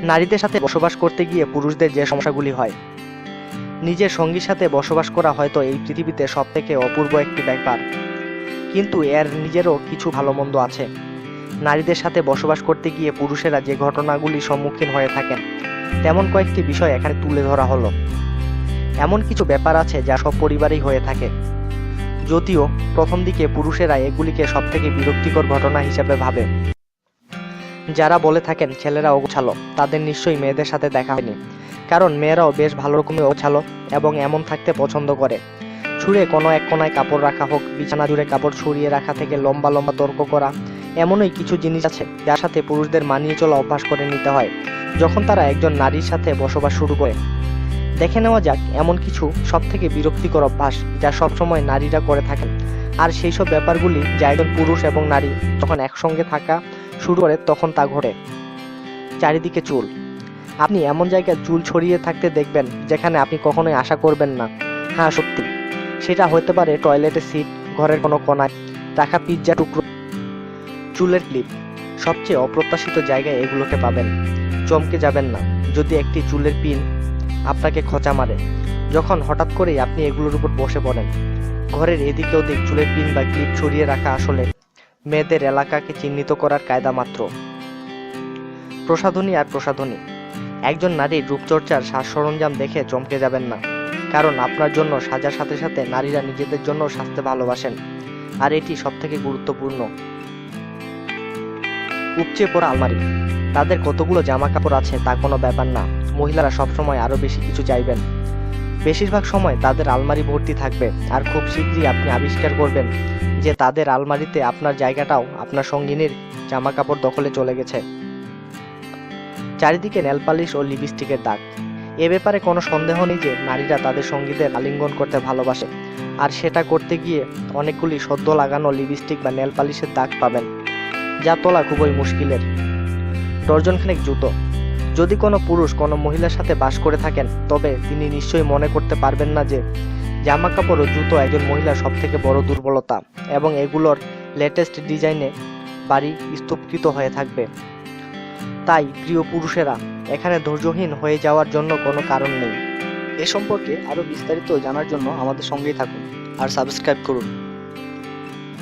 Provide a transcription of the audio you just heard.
নারীদের সাথে বসবাস করতে গিয়ে পুরুষদের যে সমস্যাগুলি হয়, নিজের সঙ্গীর সাথে বসবাস করা হয়তো এই পৃথিবীতে সব থেকে অপূর্ব একটি ব্যাপার। কিন্তু এর নিজেরও কিছু ভালো মন্দ আছে। নারীদের সাথে বসবাস করতে গিয়ে পুরুষেরা যে ঘটনাগুলির সম্মুখীন হয়ে থাকেন, তেমন কয়েকটি বিষয় এখানে তুলে ধরা হলো। এমন কিছু ব্যাপার আছে যা সব পরিবারেই হয়ে থাকে। যদিও প্রথম দিকে পুরুষেরা এগুলিকে সবথেকে বিরক্তিকর ঘটনা হিসেবে ভাবে। যারা বলে থাকেন ছেলেরা অগোছালো তাদের নিশ্চয়ই মেয়েদের সাথে দেখা হয়নি। কারণ মেয়েরাও বেশ ভালো রকমের অগোছালো এবং এমন থাকতে পছন্দ করে। ছুঁড়ে কোনো এক কোনায় কাপড় রাখা হোক, বিছানা জুড়ে কাপড় ছড়িয়ে রাখা থেকে লম্বা লম্বা তর্ক করা, এমনই কিছু জিনিস আছে যার সাথে পুরুষদের মানিয়ে চলা অভ্যাস করে নিতে হয়, যখন তারা একজন নারীর সাথে বসবাস শুরু করে। দেখে নেওয়া যাক, এমন কিছু সব থেকে বিরক্তিকর অভ্যাস যা সবসময় নারীরা করে থাকেন। আর সেই সব ব্যাপারগুলি যা একজন পুরুষ এবং নারী যখন একসঙ্গে থাকা শুরু করে তখন তা ঘটে। চারিদিকে চুল। আপনি এমন জায়গায় চুল ছড়িয়ে থাকতে দেখবেন যেখানে আপনি কখনোই আশা করবেন না। হ্যাঁ সত্যি। সেটা হতে পারে টয়লেটের সিট, ঘরের কোনো কোনায়, রাখা পিৎজা টুকরো। চুলের ক্লিপ। সবচেয়ে অপ্রত্যাশিত জায়গায় এগুলোকে পাবেন। চমকে যাবেন না। যদি একটি চুলের পিন আপনাকে খোঁচা মারে, যখন হঠাৎ করেই আপনি এগুলোর উপর বসে পড়েন। ঘরের এদিকে ওদিক চুলের পিন বা ক্লিপ ছড়িয়ে রাখা আসলে মেয়েদের এলাকাকে চিহ্নিত করার কায়দা মাত্র। প্রসাধনী আর প্রসাধনী। একজন নারীর রূপচর্চার সাজ সরঞ্জাম দেখে চমকে যাবেন না, কারণ আপনার জন্য সাজার সাথে সাথে নারীরা নিজেদের জন্য সাজতে ভালোবাসেন, আর এটি সবথেকে গুরুত্বপূর্ণ। উপচে পড়া আলমারি। তাদের কতগুলো জামা কাপড় আছে তা কোনো ব্যাপার না, মহিলারা সবসময় আরও বেশি কিছু চাইবেন। বেশিরভাগ সময় তাদের আলমারি ভর্তি থাকবে, আর খুব শীঘ্রই আপনি আবিষ্কার করবেন। যে তাদের আলমারিতে আপনার জায়গাটাও আপনার সঙ্গিনীর জামা কাপড় দখলে চলে গেছে। চারিদিকে নেলপালিশ ও লিপস্টিকের দাগ। এ ব্যাপারে কোনো সন্দেহ নেই যে নারীরা তাদের সঙ্গীদের আলিঙ্গন করতে ভালোবাসে। আর সেটা করতে গিয়ে অনেকগুলি সদ্য লাগানো লিপস্টিক বা নেলপালিশের দাগ পাবেন, যা তোলা খুবই মুশকিলের। ডর্জনখানেক জুতো। যদি কোনো পুরুষ কোনো মহিলার সাথে বাস করে থাকেন, তবে তিনি নিশ্চয়ই মনে করতে পারবেন না যে জামা কাপড় ও জুতো একজন মহিলার সবথেকে বড় দুর্বলতা এবং এগুলোর লেটেস্ট ডিজাইনে বাড়ি স্তূপকৃত হয়ে থাকবে। তাই প্রিয় পুরুষেরা, এখানে ধৈর্যহীন হয়ে যাওয়ার জন্য কোনো কারণ নেই। এ সম্পর্কে আরও বিস্তারিত জানার জন্য আমাদের সঙ্গেই থাকুন আর সাবস্ক্রাইব করুন।